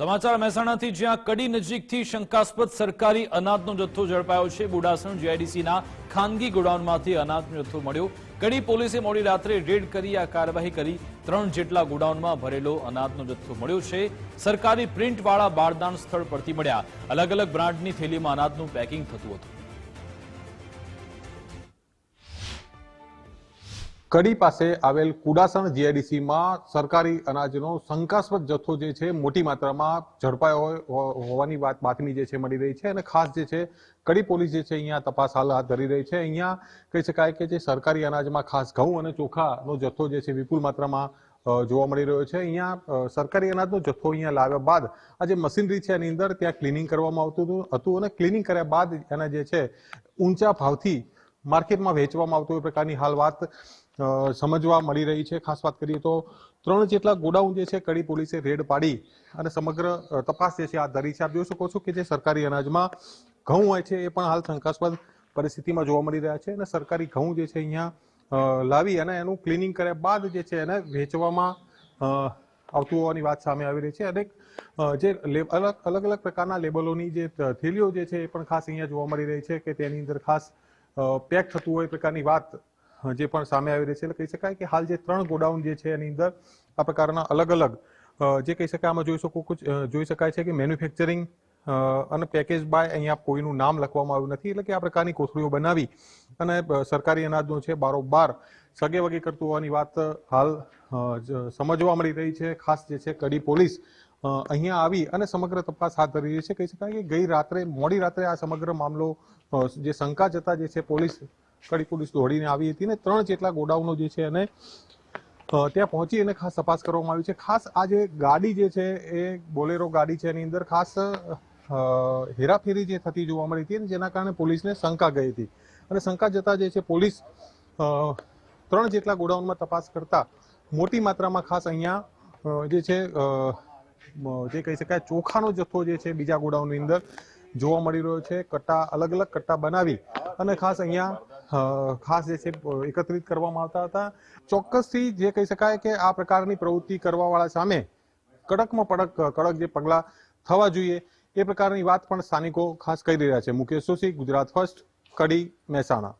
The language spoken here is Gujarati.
સમાચાર મહેસાણાથી, જ્યાં કડી નજીકથી શંકાસ્પદ સરકારી અનાજનો જથ્થો ઝડપાયો છે. બુડાસણ જીઆઈડીસીના ખાનગી ગોડાઉનમાંથી અનાજનો જથ્થો મળ્યો. કડી પોલીસે મોડી રાત્રે રેડ કરી, આ કાર્યવાહી કરી. ત્રણ જેટલા ગોડાઉનમાં ભરેલો અનાજનો જથ્થો મળ્યો છે. સરકારી પ્રિન્ટવાળા બારદાન સ્થળ પરથી મળ્યા. અલગ અલગ બ્રાન્ડની થેલીમાં અનાજનું પેકિંગ થતું હતું. કડી પાસે આવેલ કુડાસણ જીઆઈડીસીમાં સરકારી અનાજનો શંકાસ્પદ જથ્થો જે છે, મોટી માત્રામાં ઝડપાયો હોવાની વાત, બાતમી જે છે મળી રહી છે અને ખાસ જે છે, કડી પોલીસ જે છે અહીંયા તપાસ હાલ હાથ ધરી રહી છે. અહીંયા કહી શકાય કે જે સરકારી અનાજમાં ખાસ ઘઉં અને ચોખાનો જથ્થો જે છે વિપુલ માત્રામાં જોવા મળી રહ્યો છે. અહીંયા સરકારી અનાજનો જથ્થો અહીંયા લાવ્યા બાદ આ જે મશીનરી છે એની અંદર ત્યાં ક્લિનિંગ કરવામાં આવતું હતું અને ક્લિનિંગ કર્યા બાદ એના જે છે, ઊંચા ભાવથી માર્કેટમાં વેચવામાં આવતું એ પ્રકારની હાલ વાત સમજવા મળી રહી છે. ખાસ વાત કરીએ તો ત્રણ જેટલા ગોડાઉન જે છે કડી પોલીસે રેડ પાડી અને સમગ્ર તપાસ જે છે હાથ ધરી છે. આપ જોઈ શકો છો કે જે સરકારી અનાજમાં ઘઉં હોય છે એ પણ હાલ શંકાસ્પદ પરિસ્થિતિમાં જોવા મળી રહ્યા છે અને સરકારી ઘઉં જે છે અહીંયા લાવી અને એનું ક્લિનિંગ કર્યા બાદ જે છે એને વેચવામાં આવતું હોવાની વાત સામે આવી રહી છે. અને જે અલગ અલગ પ્રકારના લેબલોની જે થેલીઓ જે છે એ પણ ખાસ અહીંયા જોવા મળી રહી છે કે તેની અંદર ખાસ પેક થતું હોય પ્રકારની વાત જે પણ સામે આવી રહી છે, એટલે કહી શકાય કે હાલ જે ત્રણ ગોડાઉન જે છે એની અંદર આ પ્રકારના અલગ અલગ જે કહી શકાય આમાં જોઈ શકો જોઈ શકાય છે કે મેન્યુફેક્ચરિંગ અને પેકેજ બાય અહીંયા કોઈનું નામ લખવામાં આવ્યું નથી, એટલે કે આ પ્રકારની કોથળીઓ બનાવી અને સરકારી અનાજનો છે બારોબાર સગે વગે કરતું હોવાની વાત હાલ સમજવા મળી રહી છે. ખાસ જે છે કડી પોલીસ અહીંયા આવી અને સમગ્ર તપાસ હાથ ધરી રહી છે. કહી શકાય કે ગઈ રાત્રે, મોડી રાત્રે આ સમગ્ર મામલો જે શંકા જતા જે છે પોલીસ, કડી પોલીસ દોડીને આવી હતી ને ત્રણ જેટલા ગોડાઉનો જે છે અને ત્યાં પહોંચી અને ખાસ તપાસ કરવામાં આવી છે. ખાસ આ જે ગાડી જે છે એ બોલેરો ગાડી છે એની અંદર ખાસ હેરાફેરી જે થતી જોવા મળી હતી જેના કારણે પોલીસને શંકા ગઈ હતી. અને શંકા જતા જે છે પોલીસ ત્રણ જેટલા ગોડાઉનમાં તપાસ કરતા મોટી માત્રામાં ખાસ અહીંયા જે છે જે કહી શકાય ચોખાનો જથ્થો જે છે બીજા ગોડાઉનની અંદર જોવા મળી રહ્યો છે. કટ્ટા, અલગ અલગ કટ્ટા બનાવી અને ખાસ અહીંયા ખાસ જે છે એકત્રિત કરવામાં આવતા હતા. ચોક્કસથી જે કહી શકાય કે આ પ્રકારની પ્રવૃત્તિ કરવાવાળા સામે કડકમાં કડક કડક જે પગલાં થવા જોઈએ. એ પ્રકારની વાત પણ સ્થાનિકો ખાસ કરી રહ્યા છે. મુકેશ જોશી, ગુજરાત ફર્સ્ટ, કડી, મહેસાણા.